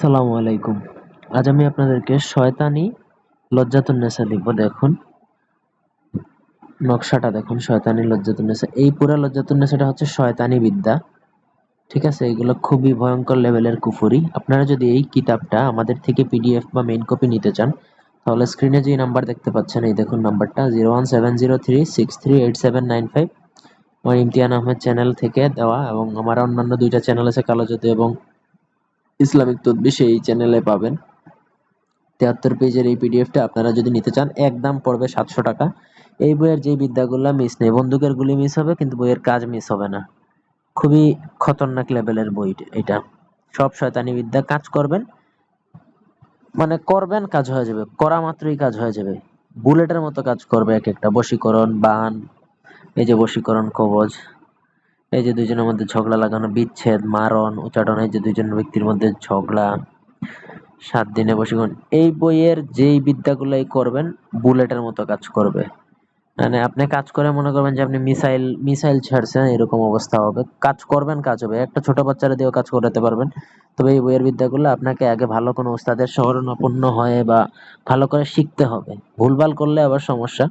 আসসালামু আলাইকুম। আজ আমি আপনাদেরকে শয়তানি লজ্জাতুন্নেসা লিখব, দেখুন। নকশাটা দেখুন, শয়তানি লজ্জাতুন্নেসা এই পুরা লজ্জাতুন্নেসাটা হচ্ছে শয়তানি বিদ্যা, ঠিক আছে? এগুলো খুবই ভয়ঙ্কর লেভেলের কুফুরি। আপনারা যদি এই কিতাবটা আমাদের থেকে পিডিএফ বা মেইন কপি নিতে চান, তাহলে স্ক্রিনে যে নাম্বার দেখতে পাচ্ছেন, এই দেখুন নাম্বারটা zero one seven zero three six three eight seven nine five আমার ইমতিয়ান আহমেদ চ্যানেল থেকে দেওয়া এবং আমার অন্যান্য দুইটা চ্যানেল আছে কালোজ্যোতি এবং ইসলামিক তদবি সেই চ্যানেলে পাবেন। তেহাত্তর পেজের এই পিডিএফটা আপনারা যদি নিতে চান, একদম পড়বে সাতশো টাকা। এই বইয়ের যে বিদ্যাগুলো মিস নেই, বন্দুকের গুলি মিস হবে, কিন্তু বইয়ের কাজ মিস হবে না। খুবই খতরনাক লেভেলের বই এটা। সব শয়তানি বিদ্যা, কাজ করবেন মানে করবেন কাজ হয়ে যাবে, করা মাত্রই কাজ হয়ে যাবে। বুলেটের মতো কাজ করবে এক একটা, বশীকরণ, বান, এই যে বশীকরণ কবজ। এই যে দুইজনের মধ্যে ঝগড়া লাগানো, বিচ্ছেদ, মারণ উচ্চাটন এই যে দুইজন ব্যক্তির মধ্যে ঝগড়া, সাত দিনে বসীকরণ। এই বইয়ের যেই বিদ্যাগুলাই করবেন, বুলেটের মতো কাজ করবে। মানে আপনি কাজ করে মনে করবেন যে আপনি মিসাইল মিসাইল ছাড়ছেন, এরকম অবস্থা হবে। কাজ করবেন, কাজ হবে। একটা ছোট বাচ্চারা দিয়েও কাজ করাতে পারবেন। তবে এই বইয়ের বিদ্যাগুলো আপনাকে আগে ভালো কোনো ওস্তাদের শরণাপন্ন হয়ে বা ভালো করে শিখতে হবে। ভুলভাল করলে আবার সমস্যা।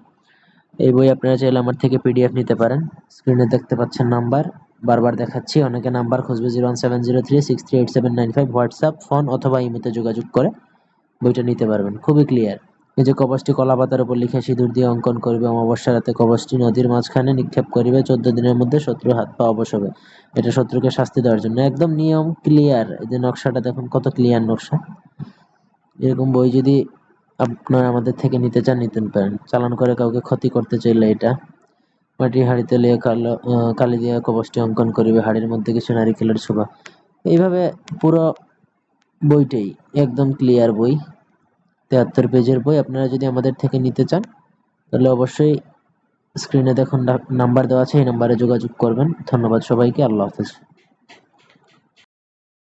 এই বই আপনারা চাইলে আমার থেকে পিডিএফ নিতে পারেন। স্ক্রিনে দেখতে পাচ্ছেন নাম্বার। বারবার দেখাচ্ছি, অনেকে নাম্বার খুঁজবে zero one seven zero three six three eight seven nine five WhatsApp phone অথবা ইমেতে যোগাযোগ করে বইটা নিতে পারবেন। খুবই ক্লিয়ার এই যে কবচটি কলা পাতার উপর লিখে সিঁদুর দিয়ে অঙ্কন করবে অমাবস্যা রাতে কবচটি নদীর মাঝখানে নিক্ষেপ করিবে, চোদ্দ দিনের মধ্যে শত্রু হাত পা অবশ হবে। এটা শত্রুকে শাস্তি দেওয়ার জন্য। একদম নিয়ম ক্লিয়ার এই যে নকশাটা দেখুন, কত ক্লিয়ার নকশা। এরকম বই যদি আপনারা আমাদের থেকে নিতে চান নিতে পারেন চালান করে কাউকে ক্ষতি করতে চাইলে এটা। মাটির হাড়িতে লিয়ে কালো কালি দিয়ে কবচটি অঙ্কন করিবে। হাড়ির মধ্যে কিছু নারিকেলের ছোবা এইভাবে পুরো বইটাই, একদম ক্লিয়ার বই। তেহাত্তর পেজের বই। আপনারা যদি আমাদের থেকে নিতে চান, তাহলে অবশ্যই স্ক্রিনে দেখুন নাম্বার দেওয়া আছে, এই নাম্বারে যোগাযোগ করবেন। ধন্যবাদ সবাইকে। আল্লাহ হাফেজ।